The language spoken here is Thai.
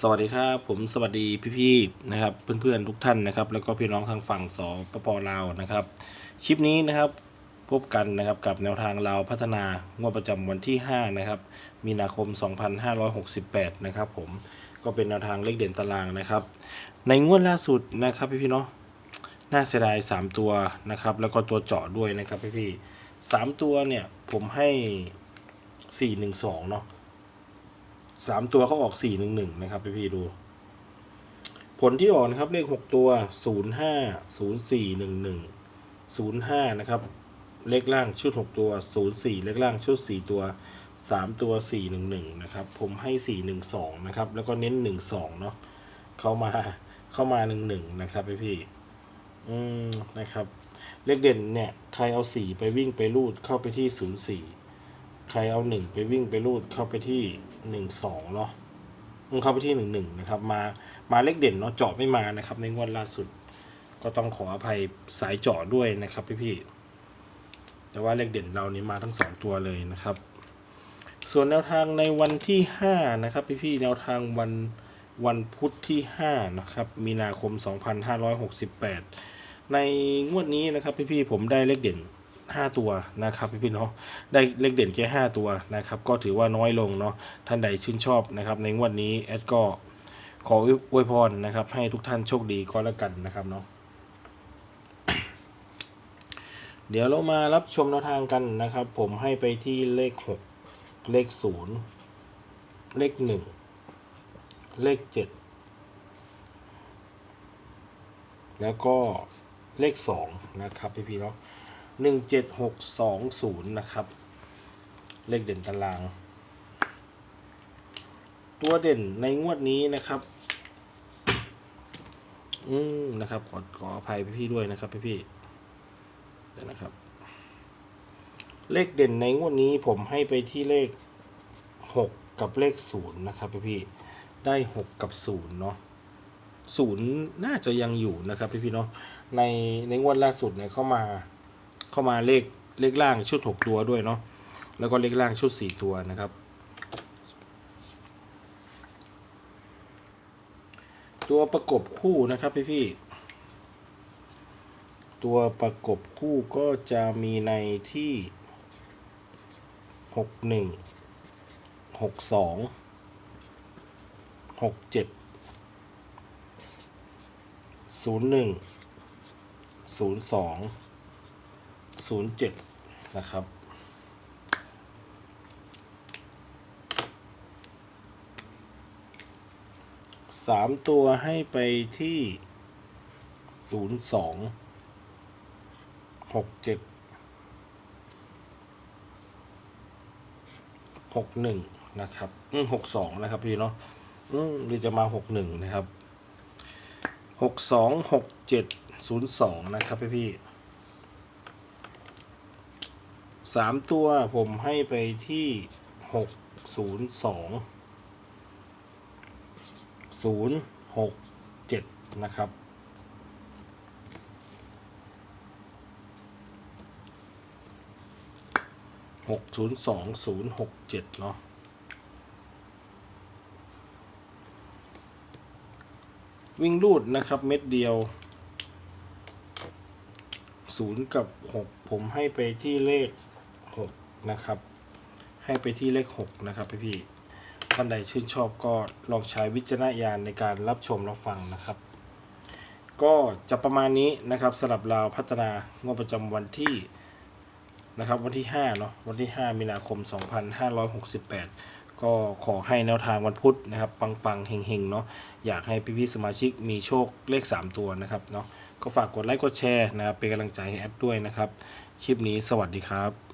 สวัสดีครับผมสวัสดีพี่ๆนะครับเพื่อนๆทุกท่านนะครับ แล้วก็พี่น้องทางฝั่งสปปลาวนะครับคลิปนี้นะครับพบกันนะครับกับแนวทางลาวพัฒนางวดประจำวันที่ 5 นะครับ มีนาคม 2568 นะครับ ผมก็เป็นแนวทางเลขเด่นตารางนะครับ ในงวดล่าสุดนะครับพี่ๆเนาะน่าเสียดาย 3 ตัวนะครับ แล้วก็ตัวเจาะด้วยนะครับพี่ๆสามตัวเนี่ยผมให้ 412 เนาะ สามตัวเขาออกสี่หนึ่งหนึ่งนะครับพี่พี่ดู ผลที่ออกนะครับเลขหกตัวศูนย์ห้าศูนย์สี่หนึ่งหนึ่งศูนย์ห้านะครับ เลขล่างชุดหกตัวศูนย์สี่เลขล่างชุดสี่ตัวสามตัวสี่หนึ่งหนึ่งนะครับ ผมให้สี่หนึ่งสองนะครับ แล้วก็เน้นหนึ่งสองเนาะเข้ามาเข้ามาหนึ่งหนึ่งนะครับพี่พี่อืมนะครับ เลขเด่นเนี่ยใครเอาสี่ไปวิ่งไปรูดเข้าไปที่ศูนย์สี่ ใครเอาหนึ่งไปวิ่งไปรูดเข้าไปที่หนึ่งสองเนาะมึงเข้าไปที่หนึ่งหนึ่งนะครับ มามาเลขเด่นเนาะเจาะไม่มานะครับ ในงวดล่าสุด ก็ต้องขออภัยสายเจาะด้วยนะครับพี่พี่แต่ว่าเลขเด่นเรานี้มาทั้งสองตัวเลยนะครับ ส่วนแนวทางในวันที่ห้านะครับพี่พี่แนวทางวันวันพุธที่ห้านะครับ มีนาคม2568ในงวดนี้นะครับพี่พี่ผมได้เลขเด่น 5ตัวนะครับพี่พี่เนาะได้เลขเด่นแค่5ตัวนะครับ ก็ถือว่าน้อยลงเนาะท่านใดชื่นชอบนะครับ ในวดนี้แอดก็ขออวยพรนะครับ ให้ทุกท่านโชคดีก็แล้วกันนะครับเนาะเดี๋ยวเรามารับชมแนวทางกันนะครับ ผมให้ไปที่เลข6เลข0เลข1เลข7แล้วก็เลข2นะครับพี่พี่เนาะ หนึ่งเจ็ดหกสองศูนย์นะครับ เลขเด่นตาราง ตัวเด่นในงวดนี้นะครับ อืมนะครับ ขอขออภัยพี่ๆด้วยนะครับพี่ๆเดี๋ยวนะครับ เลขเด่นในงวดนี้ผมให้ไปที่เลขหกกับเลขศูนย์นะครับพี่ๆได้หกกับศูนย์เนาะศูนย์น่าจะยังอยู่นะครับพี่ๆเนาะในในงวดล่าสุดเนี่ยเข้ามา เข้ามาเลขเลขล่างชุด 6 ตัวด้วยเนาะแล้วก็เลขล่างชุด 4 ตัวนะครับ ตัวประกบคู่นะครับพี่พี่ๆตัวประกบคู่ก็จะมีในที่ 6 1 6 2 6 7 0 1 0 2 07นะครับสามตัวให้ไปที่ศูนย์สองหกเจ็ดหกหนึ่งนะครับ อืมหกสองนะครับพี่เนาะ อืมหรือจะมาหกหนึ่งนะครับหกสองหกเจ็ดศูนย์สองนะครับพี่พี่ๆ สามตัวผมให้ไปที่หกศูนย์สองศูนย์หกเจ็ดนะครับ หกศูนย์สองศูนย์หกเจ็ดเนาะวิ่งรูดนะครับเม็ดเดียวศูนย์กับหกผมให้ไปที่เลข หกนะครับ ให้ไปที่เลขหกนะครับพี่พี่ๆท่านใดชื่นชอบก็ลองใช้วิจารณญาณในการรับชมรับฟังนะครับ ก็จะประมาณนี้นะครับสำหรับเราวพัฒนางวดประจำวันที่นะครับวันที่5เนาะวันที่ 5 มีนาคม 2568 ก็ขอให้แนวทางวันพุธนะครับ ปังๆเฮงๆเนาะอยากให้พี่ๆสมาชิกมีโชคเลข 3 ตัวนะครับเนาะก็ฝากกดไลค์กดแชร์นะครับเป็นกำลังใจให้แอปด้วยนะครับ คลิปนี้สวัสดีครับ